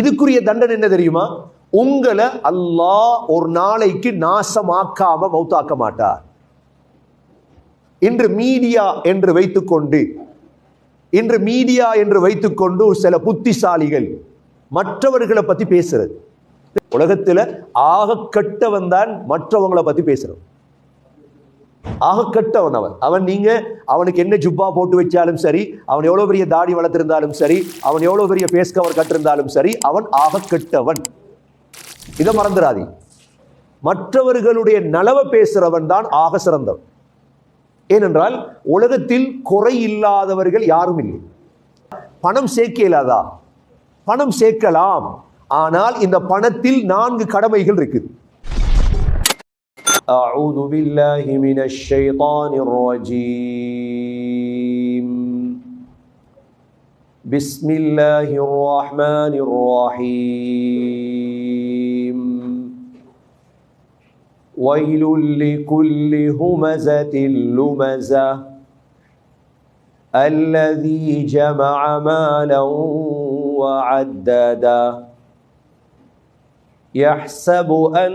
இதுக்குரிய தண்டனை என்ன தெரியுமா? உங்களை அல்லாஹ் ஒரு நாளைக்கு நாசமாக்காம மௌத்தாக்க மாட்டார். இன்று மீடியா என்று வைத்துக்கொண்டு இன்று மீடியா என்று வைத்துக்கொண்டு சில புத்திசாலிகள் மற்றவர்களை பத்தி பேசுறது. உலகத்துல ஆக கெட்டவன் தான் மற்றவங்களை பத்தி பேசுறது ஆக கெட்டவன் அவன் அவன் நீங்க அவனுக்கு என்ன ஜுப்பா போட்டு வச்சாலும் சரி அவன் எவ்வளவு பெரிய தாடி வளர்த்திருந்தாலும் சரி அவன் எவ்வளவு பெரிய பேஸ் கவர் கட்டிருந்தாலும் சரி அவன் ஆக கெட்டவன் இதை மறந்துடாதி மற்றவர்களுடைய நலவை பேசுறவன் தான் ஆக சிறந்தவன். ஏனென்றால் உலகத்தில் குறை இல்லாதவர்கள் யாரும் இல்லை. பணம் சேர்க்கலாதா பணம் சேர்க்கலாம். ஆனால் இந்த பணத்தில் நான்கு கடமைகள் இருக்குது. أعوذ بالله من الشيطان الرجيم. بسم الله الرحمن الرحيم. ويل لكل همزة لمزة. الذي جمع مالا وعدده يحسب أن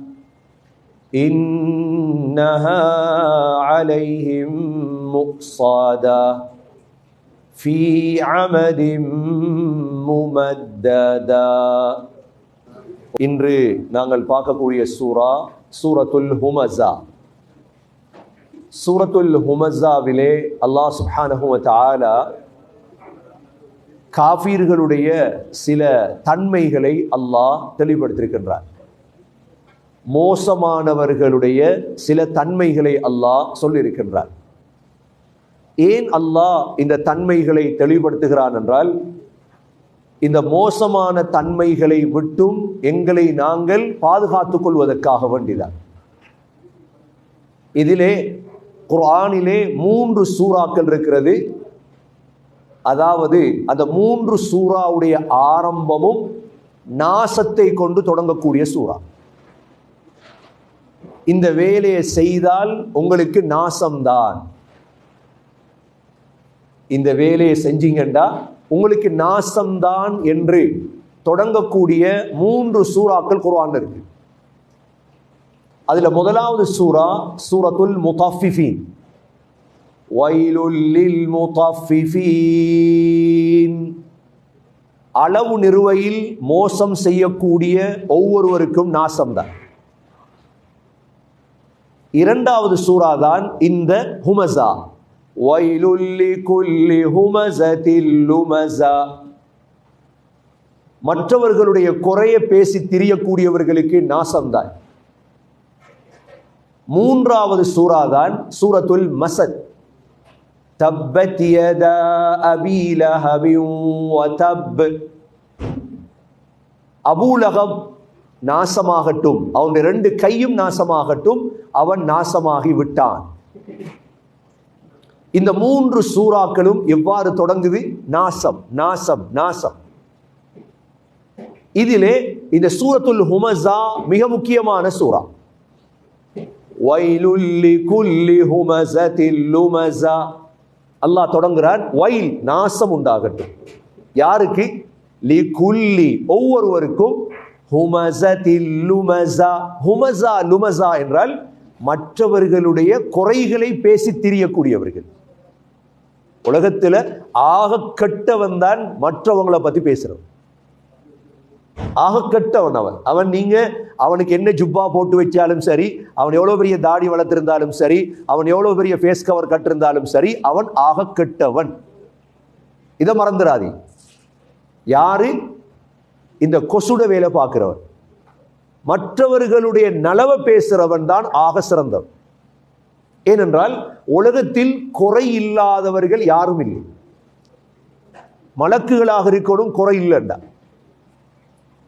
إنها عليهم مؤصادة في عمد ممددا இன்று நாங்கள் பார்க்கக்கூடிய சூரா சூரத்துல் ஹுமஸா சூரத்துல் ஹுமஸாவிலே அல்லாஹ் சுப்ஹானஹு வ தஆலா காஃபீர்களுடைய சில தன்மைகளை அல்லாஹ் தெளிவுபடுத்தியிருக்கின்றார் மோசமானவர்களுடைய சில தன்மைகளை அல்லாஹ் சொல்லியிருக்கின்றார். ஏன் அல்லாஹ் இந்த தன்மைகளை தெளிவுபடுத்துகிறான் என்றால் இந்த மோசமான தன்மைகளை விட்டும் எங்களை நாங்கள் பாதுகாத்துக் கொள்வதற்காக வேண்டிதான். இதிலே குர்ஆனிலே மூன்று சூறாக்கள் இருக்கிறது. அதாவது அந்த மூன்று சூறாவுடைய ஆரம்பமும் நாசத்தை கொண்டு தொடங்கக்கூடிய சூறா. இந்த வேலையை செய்தால் உங்களுக்கு நாசம்தான். இந்த வேலையை செஞ்சீங்கண்டா உங்களுக்கு நாசம்தான் என்று தொடங்கக்கூடிய மூன்று சூறாக்கள் குர்ஆன்ல இருக்கு. அதுல முதலாவது சூரா சூரத்துல் முத்தஃபிஃபீன். வைலுல் லில் அளவு நிறுவையில் மோசம் செய்யக்கூடிய ஒவ்வொருவருக்கும் நாசம்தான். இரண்டாவது சூறா தான் இந்த ஹுமசா வைலுல்லி குல்லி ஹுமசதில் மற்றவர்களுடைய குறைய பேசி திரியக்கூடியவர்களுக்கு நாசம்தான். மூன்றாவது சூறா தான் சூரத்துல் மசத் தப்பத் யதா அபீ லஹபின் நாசமாகட்டும். அவனுடைய ரெண்டு கையும் நாசமாகட்டும். அவன் நாசமாகி விட்டான். இந்த மூன்று சூறாக்களும் எவ்வாறு தொடங்குது? நாசம் நாசம் நாசம். இதிலே இந்த சூரத்துல் ஹுமஸா மிக முக்கியமான சூறா. வைலுல்லி குல்லி ஹுமஸதில் அல்லாஹ் தொடங்குறான் வைல் நாசம் உண்டாகட்டும். யாருக்கு? லி குல்லி ஒவ்வொருவருக்கும் ஹுமஸதில் லுமசா ஹுமஸா லுமஸா என்றால் மற்றவர்களுடைய குறைகளை பேசி திரியக்கூடியவர்கள். உலகத்தில் ஆக கெட்டவன் தான் மற்றவங்களை பத்தி பேசுறவன். ஆக கெட்டவன் அவன். அவன் நீங்க அவனுக்கு என்ன ஜுப்பா போட்டு வச்சாலும் சரி அவன் எவ்வளவு பெரிய தாடி வளர்த்திருந்தாலும் சரி அவன் எவ்வளவு பெரிய ஃபேஸ் கவர் கட்டிருந்தாலும் சரி அவன் ஆக கெட்டவன் இதை மறந்துடாதீங்க. யாரு? இந்த கொசுட வேலை பார்க்கிறவன். மற்றவர்களுடைய நலவை பேசுறவன் தான் ஆக சிறந்தவன். ஏனென்றால் உலகத்தில் குறை இல்லாதவர்கள் யாரும் இல்லை. மலக்குகளாக இருக்கணும் குறை இல்லைண்டா.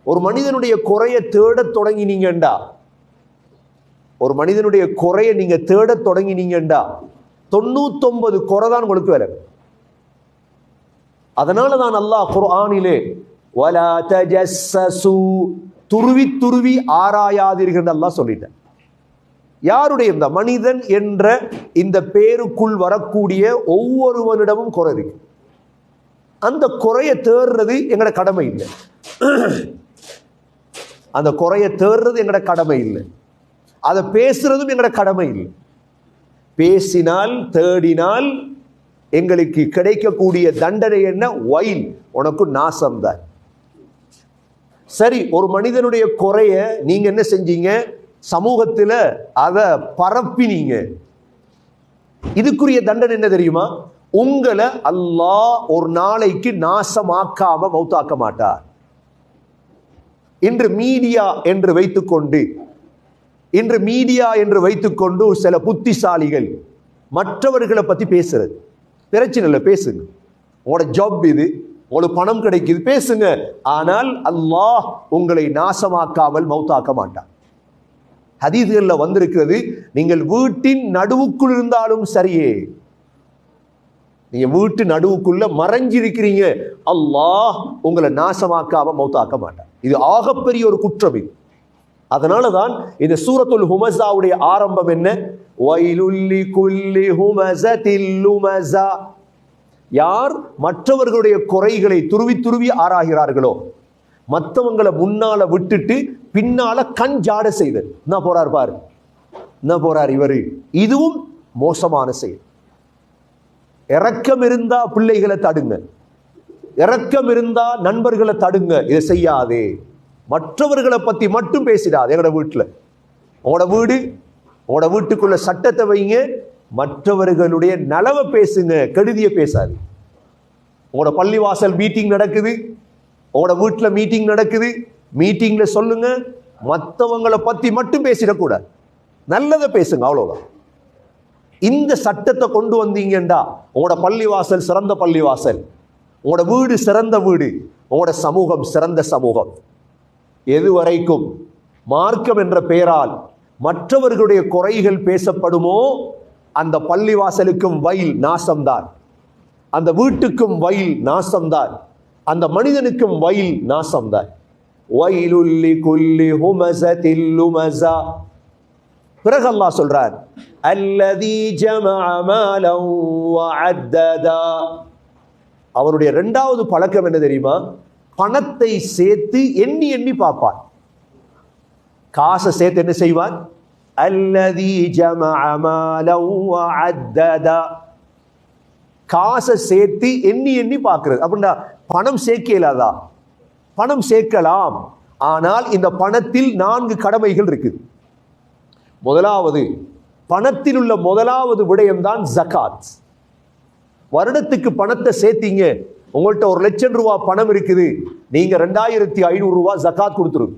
ஒரு மனிதனுடைய குறையை தேடத் தொடங்கினீங்கண்டா? ஒரு மனிதனுடைய குறையை நீங்க தேடத் தொடங்கினீங்கண்டா? தொண்ணூத்தொன்பது குறை தான் உங்களுக்கு வேலை அதனால தான் அல்லாஹ் குர்ஆனிலே ஒலா தஜஸ்ஸு துருவி துருவி ஆராயாதீர்கள் எல்லாம் சொல்லிட்டேன். யாருடைய இந்த மனிதன் என்ற இந்த பேருக்குள் வரக்கூடிய ஒவ்வொருவனிடமும் குறை இருக்கு. அந்த குறையை தேடுறது எங்களோட கடமை இல்லை. அந்த குறையை தேடுறது எங்களோட கடமை இல்லை. அதை பேசுறதும் எங்களோட கடமை இல்லை. பேசினால் தேடினால் எங்களுக்கு கிடைக்கக்கூடிய தண்டனை என்ன? ஒயில் உனக்கு நாசம்தான் சரி ஒரு மனிதனுடைய குறைய நீங்க என்ன செஞ்சீங்க? சமூகத்தில் அதை பரப்பினீங்க. இதுக்குரிய தண்டனை என்ன தெரியுமா? உங்களை அல்லாஹ் ஒரு நாளைக்கு நாசமாக்காம மௌத்தாக்க மாட்டார். இன்று மீடியா என்று வைத்துக்கொண்டு இன்று மீடியா என்று வைத்துக்கொண்டு சில புத்திசாலிகள் மற்றவர்களை பத்தி பேசுறது. பிரச்சனை இல்லை பேசுங்க. உங்களோட ஜாப் இது. உங்களுக்கு பணம் கிடைக்குது பேசுங்க. ஆனால் அல்லாஹ் உங்களை நாசமாக்காமல் மௌத்தாக்க மாட்டான். ஹதீதுகளில் வந்திருக்கிறது நீங்கள் வீட்டின் நடுவுக்குள் இருந்தாலும் சரியே. நீங்க வீட்டு நடுவுக்குள்ள மறைஞ்சிருக்கிறீங்க அல்லாஹ் உங்களை நாசமாக்காம மௌத்தாக்க மாட்டான். இது ஆகப்பெரிய ஒரு குற்றம். இது அதனால தான் இந்த சூரத்துல் ஹுமசாவுடைய ஆரம்பம் என்ன? வைலுல்லி குல்லி ஹுமஸதில் யார் மற்றவர்களுடைய குறைகளை துருவி துருவி ஆராகிறார்களோ மற்றவங்களை முன்னால விட்டுட்டு பின்னால கண் ஜாட செய்து என்ன போறார் பாரு. என்ன போறார் இவர். இதுவும் மோசமான செயல். இறக்கம் இருந்தா பிள்ளைகளை தடுங்க. இறக்கம் இருந்தா நண்பர்களை தடுங்க. இதை செய்யாதே. மற்றவர்களை பத்தி மட்டும் பேசிடாது. எங்களோட வீட்டில். உங்களோட வீடு உங்களோட வீட்டுக்குள்ள சட்டத்தை வைங்க. மற்றவர்களுடைய நலவை பேசுங்க கெடுதியை பேசாது உங்களோட பள்ளிவாசல் மீட்டிங் நடக்குது உங்களோட வீட்டில் மீட்டிங் நடக்குது மீட்டிங்கில் சொல்லுங்க மற்றவங்களை பற்றி மட்டும் பேசிடக்கூடாது. நல்லதை பேசுங்க அவ்வளோதான் இந்த சட்டத்தை கொண்டு வந்தீங்கண்டா உங்களோட பள்ளிவாசல் சிறந்த பள்ளிவாசல் உங்களோட வீடு சிறந்த வீடு உங்களோட சமூகம் சிறந்த சமூகம். எது வரைக்கும்? மார்க்கம் என்ற பெயரால் மற்றவர்களுடைய குறைகள் பேசப்படுமோ அந்த பள்ளிவாசலுக்கும் வயல் நாசம்தான். அந்த வீட்டுக்கும் வயல் நாசம்தான். அந்த மனிதனுக்கும் வயல் நாசம்தான். வயலுல்லி குல்லி ஹுமஸதில் லுமஸா பிறகு அல்லா சொல்றார் அல்லதி அவருடைய இரண்டாவது பழக்கம் என்ன தெரியுமா? பணத்தை சேர்த்து எண்ணி எண்ணி பார்ப்பார் காசை சேர்த்து என்ன செய்வான்? அல்லதி ஜமஅ மாலன் காசை சேர்த்து எண்ணி எண்ணி பார்க்கறது. அப்படின்னா பணம் சேர்க்கலாதா? பணம் சேர்க்கலாம். ஆனால் இந்த பணத்தில் நான்கு கடமைகள் இருக்குது முதலாவது பணத்தில் உள்ள முதலாவது விடயம்தான் ஜகாத் வருடத்துக்கு பணத்தை சேர்த்தீங்க. உங்கள்கிட்ட ஒரு லட்சம் ரூபா பணம் இருக்குது. நீங்க ரெண்டாயிரத்தி ஐநூறு ரூபாய் ஜகாத் கொடுத்துருங்க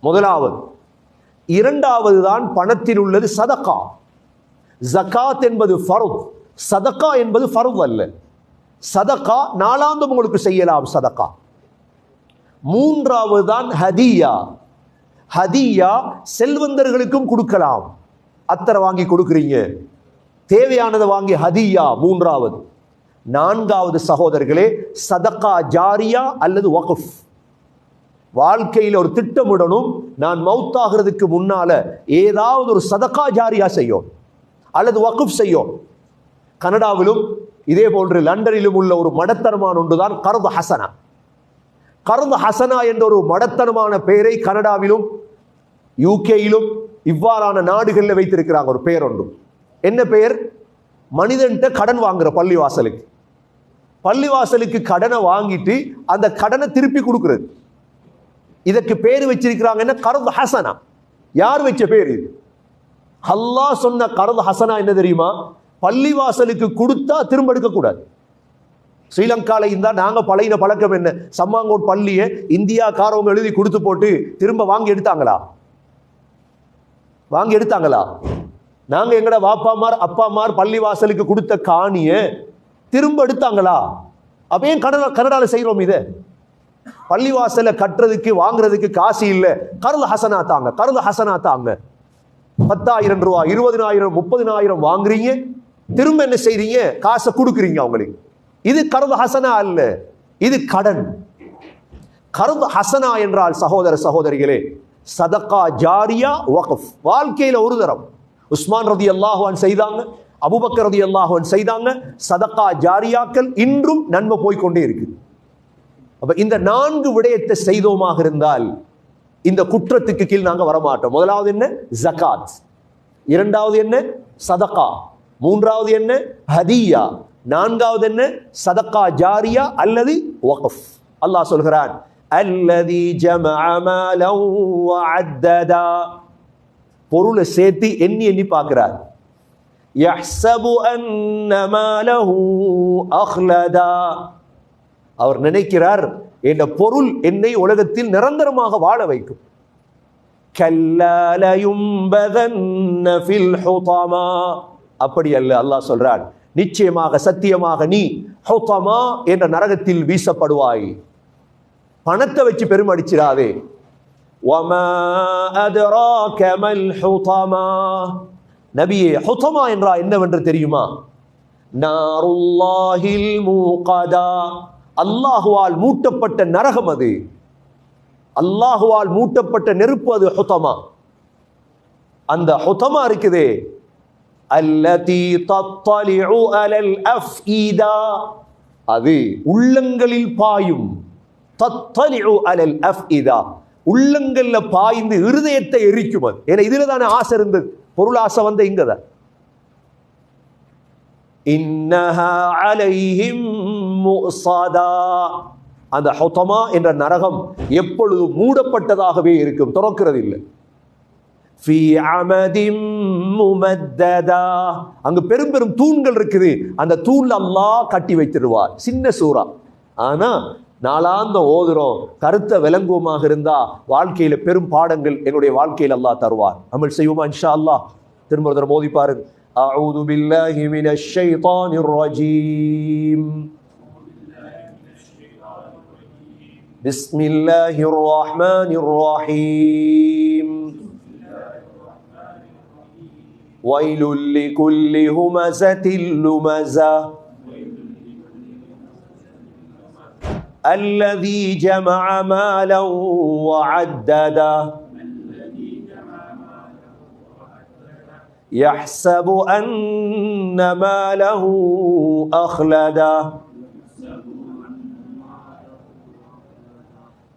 முதலாவது இரண்டாவது தான் பணத்தில் உள்ளது சதக்கா. ஜகாத் என்பது ஃபருத். சதக்கா என்பது ஃபருத் அல்ல. சதக்கா நாளாந்தம் உங்களுக்கு செய்யலாம் சதக்கா. மூன்றாவது தான் ஹதியா. ஹதியா செல்வந்தர்களுக்கும் கொடுக்கலாம். அத்தரை வாங்கி கொடுக்குறீங்க. தேவையானதை வாங்கி ஹதியா மூன்றாவது. நான்காவது சகோதரர்களே சதக்கா ஜாரியா அல்லது வகுஃப். வாழ்க்கையில் ஒரு திட்டமிடணும் நான் மவுத்தாகிறதுக்கு முன்னால ஏதாவது ஒரு சதக்கா ஜாரியா செய்யும். அல்லது வகுப் செய்யும். கனடாவிலும் இதே போன்று லண்டனிலும் உள்ள ஒரு மடத்தனமான ஒன்றுதான் கருது ஹசனா. கருது ஹசனா என்ற ஒரு மடத்தனமான பெயரை கனடாவிலும் யூகேயிலும் இவ்வாறான நாடுகளில் வைத்திருக்கிறாங்க. ஒரு பெயர் ஒன்று. என்ன பெயர்? மனிதன்கிட்ட கடன் வாங்குற பள்ளிவாசலுக்கு. பள்ளிவாசலுக்கு கடனை வாங்கிட்டு அந்த கடனை திருப்பி கொடுக்குறது. இதற்கு பேர் வச்சிருக்கிறாங்கன்னா கருது ஹசனா. யார் வச்ச பேர் இது? அல்லாஹ் சொன்ன கருது ஹசனா என்ன தெரியுமா? பள்ளிவாசலுக்கு கொடுத்தா திரும்ப எடுக்கக்கூடாது. ஸ்ரீலங்கால இருந்தா நாங்க பழையின பழக்கம் என்ன? சம்மாங்கோட் பள்ளியை இந்தியாக்காரவங்க எழுதி கொடுத்து போட்டு திரும்ப வாங்கி எடுத்தாங்களா? வாங்கி எடுத்தாங்களா? நாங்க எங்கட வாப்பாமார் அப்பாமார் பள்ளிவாசலுக்கு கொடுத்த காணிய திரும்ப எடுத்தாங்களா? அப்ப ஏன் கனடா கனடால செய்கிறோம் இதை? பள்ளிவாசலை கட்டுறதுக்கு வாங்குறதுக்கு காசு இல்லை. கருது ஹசனா தாங்க கருது ஹசனா தாங்க பத்தாயிரம் ரூபாய் இருபதினாயிரம் முப்பதினாயிரம் வாங்குறீங்க. திரும்ப என்ன செய்றீங்க? காசை கொடுக்குறீங்க அவங்களுக்கு. இது கருது ஹசனா அல்ல இது கடன். கருது ஹசனா என்றால் சகோதர சகோதரிகளே சதக்கா ஜாரியா வகஃப். வாழ்க்கையில ஒரு தரம். உஸ்மான் ரதி அல்லாஹுவான் செய்தாங்க அபுபக்கர் ரதி அல்லாஹுவான் செய்தாங்க சதக்கா ஜாரியாக்கள் இன்றும் நன்மை போய்க்கொண்டே இருக்கு. அப்ப இந்த நான்கு விடயத்தை செய்தோமாக இருந்தால் இந்த குற்றத்துக்கு கீழ் நாங்கள் வரமாட்டோம். முதலாவது என்ன? ஜகாத் இரண்டாவது என்ன? சதகா மூன்றாவது என்ன? ஹதியா நான்காவது என்ன? சதக்கா ஜாரியா அல்லது வகஃப் அல்லாஹ் சொல்கிறான் அல்லதி ஜமஅ பொருளை சேர்த்து எண்ணி எண்ணி பார்க்கிறார். யஹ்சபு அன்ன மாலஹு அஹ்லதா. அவர் நினைக்கிறார் என்ற பொருள் என்னை உலகத்தில் நிரந்தரமாக வாழ வைக்கும். அப்படி அல்ல அல்லாஹ் சொல்றான் நிச்சயமாக சத்தியமாக நீ ஹோத்தமா என்ற நரகத்தில் வீசப்படுவாய். பணத்தை வச்சு பெருமடிச்சிடாதே நபியே ஹொத்தமா என்றா என்னவென்று தெரியுமா? நாருல்லாஹில் மூகதா. அல்லாஹுவால் மூட்டப்பட்ட நரகம் அது. அல்லாஹுவால் மூட்டப்பட்ட நெருப்பு அது ஹுதமா. அந்த ஹுதமா இருக்குதே. அல்லதி தத்தலிஉ அலல் அஃஈதா. அது உள்ளங்களில் பாயும். தத்தலிஉ அலல் அஃஈதா. உள்ளங்கள்ல பாய்ந்து இருதயத்தை எரிக்கும் அது. ஏன்னா இதுல தானே ஆசை இருந்தது. பொருள் ஆசை வந்த இங்கதான். இன்னஹா அலைஹிம் முஸதா அந்த ஹுதமா என்ற நரகம் எப்பொழுதும் மூடப்பட்டதாகவே இருக்கும் திறக்கிறது இல்லை ஃபீ அமதிம் முமத்ததா அங்கு பெரும் பெரும் தூண்கள் இருக்குது அந்த தூண்ல அல்லாஹ் கட்டி வைத்திருவார் சின்ன சூறா ஆனா நாளாந்த ஓதுறோம் கருத்த விளங்குவமாக இருந்தா வாழ்க்கையில பெரும் பாடங்கள் என்னுடைய வாழ்க்கையில் அல்லாஹ் தருவார் அமல் செய்வோமா இன்ஷா அல்லாஹ் திரும்ப ஒரு தடவை மோதி பாருங்க أعوذ بالله من الشيطان الرجيم بسم الله الرحمن الرحيم. ويل لكل همزة لمزة. الذي جمع مالا وعدده يحسب أن ماله أخلده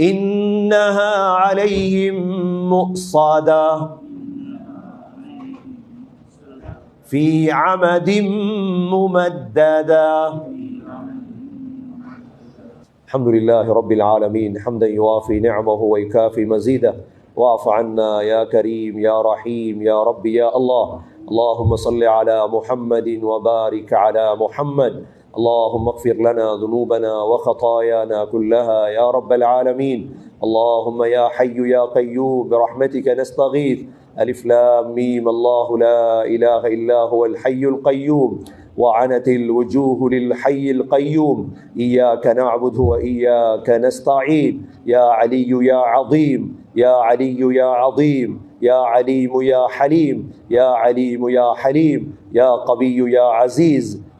إنها عليهم مؤصدة. في عمد ممددة. الحمد لله رب العالمين. حمدا يوافي نعمه ويكافي مزيده. واعف عنا يا كريم يا رحيم يا رب يا الله. اللهم صل على محمد وبارك على محمد. اللهم اغفر لنا ذنوبنا وخطايانا كلها يا رب العالمين. اللهم يا حي يا قيوم برحمتك نستغيث. ألف لام ميم الله لا إله إلا هو الحي القيوم. وعنت الوجوه للحي القيوم. إياك نعبد وإياك نستعين. يا علي يا عظيم يا علي يا عظيم. يا عليم يا حليم يا عليم يا حليم. يا قوي يا عزيز.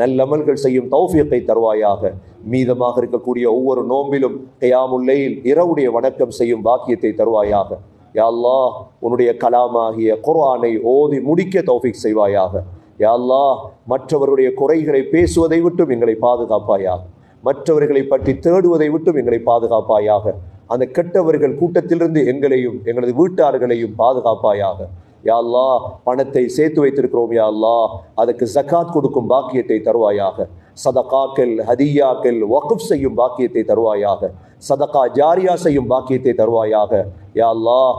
நல்லமல்கள் செய்யும் தௌஃபியத்தை தருவாயாக. மீதமாக இருக்கக்கூடிய ஒவ்வொரு நோம்பிலும் கையாமுல்லையில் இரவுடைய வணக்கம் செய்யும் பாக்கியத்தை தருவாயாக. யாழ்லா உன்னுடைய கலாமாகிய குர்ஆனை ஓதி முடிக்க தௌஃபிக் செய்வாயாக. யாழ்லா மற்றவருடைய குறைகளை பேசுவதை விட்டும் எங்களை பாதுகாப்பாயாக. மற்றவர்களை பற்றி தேடுவதை விட்டும் எங்களை பாதுகாப்பாயாக. அந்த கெட்டவர்கள் கூட்டத்திலிருந்து எங்களையும் எங்களது வீட்டார்களையும் பாதுகாப்பாயாக. யா பணத்தை சேர்த்து வைத்திருக்கிறோம் யா அதுக்கு ஜக்காத் கொடுக்கும் பாக்கியத்தை தருவாயாக. சதகாக்கள் ஹதியாக்கள் வகுப் செய்யும் பாக்கியத்தை தருவாயாக. சதகா ஜாரியா செய்யும் பாக்கியத்தை தருவாயாக. யா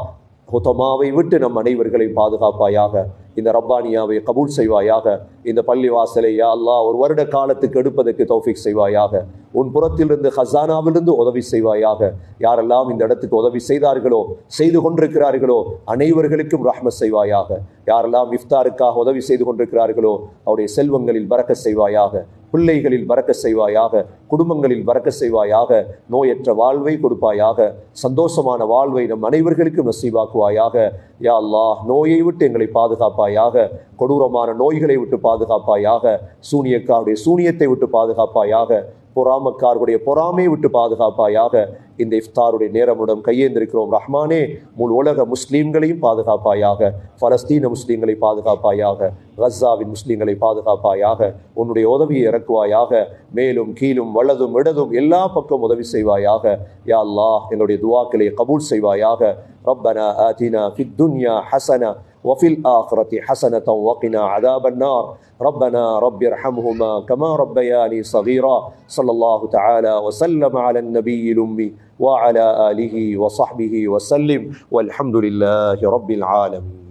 ஹுதமாவை விட்டு நம் அனைவர்களை பாதுகாப்பாயாக. இந்த ரப்பானியாவை கபூல் செய்வாயாக. இந்த பள்ளி வாசலை யா அல்லாஹ் ஒரு வருட காலத்துக்கு எடுப்பதற்கு தௌஃபிக் செய்வாயாக. உன் புறத்திலிருந்து ஹசானாவிலிருந்து உதவி செய்வாயாக. யாரெல்லாம் இந்த இடத்துக்கு உதவி செய்தார்களோ செய்து கொண்டிருக்கிறார்களோ அனைவர்களுக்கும் ரஹ்ம செய்வாயாக. யாரெல்லாம் இஃப்தாருக்காக உதவி செய்து கொண்டிருக்கிறார்களோ அவருடைய செல்வங்களில் பறக்க செய்வாயாக. பிள்ளைகளில் வரக்க செய்வாயாக குடும்பங்களில் வரக்க செய்வாயாக நோயற்ற வாழ்வை கொடுப்பாயாக சந்தோஷமான வாழ்வை நம் அனைவர்களுக்கும் நசீவாக்குவாயாக. யா அல்லாஹ் நோயை விட்டு எங்களை பாதுகாப்பாயாக கொடூரமான நோய்களை விட்டு பாதுகாப்பாயாக சூனியக்காருடைய சூனியத்தை விட்டு பாதுகாப்பாயாக பொறாமக்காருடைய பொறாமையை விட்டு பாதுகாப்பாயாக இந்த இஃப்தாருடைய நேரமுடன் கையேந்திருக்கிறோம். ரஹ்மானே முழு உலக முஸ்லீம்களையும் பாதுகாப்பாயாக பலஸ்தீன முஸ்லீம்களை பாதுகாப்பாயாக கஸாவின் முஸ்லீம்களை பாதுகாப்பாயாக உன்னுடைய உதவியை இறக்குவாயாக மேலும் கீழும் வலதும் இடதும் எல்லா பக்கம் உதவி செய்வாயாக. யா அல்லாஹ் எங்களுடைய துவாக்களை கபூல் செய்வாயாக. ரப்பனா ஆதினா ஃபித் துன்யா ஹசனா وفي الآخرة حسنة وقنا عذاب النار. ربنا رب ارحمهما كما ربياني صغيرا. صلى الله تعالى وسلم على النبي الأمي وعلى آله وصحبه وسلم. والحمد لله رب العالمين.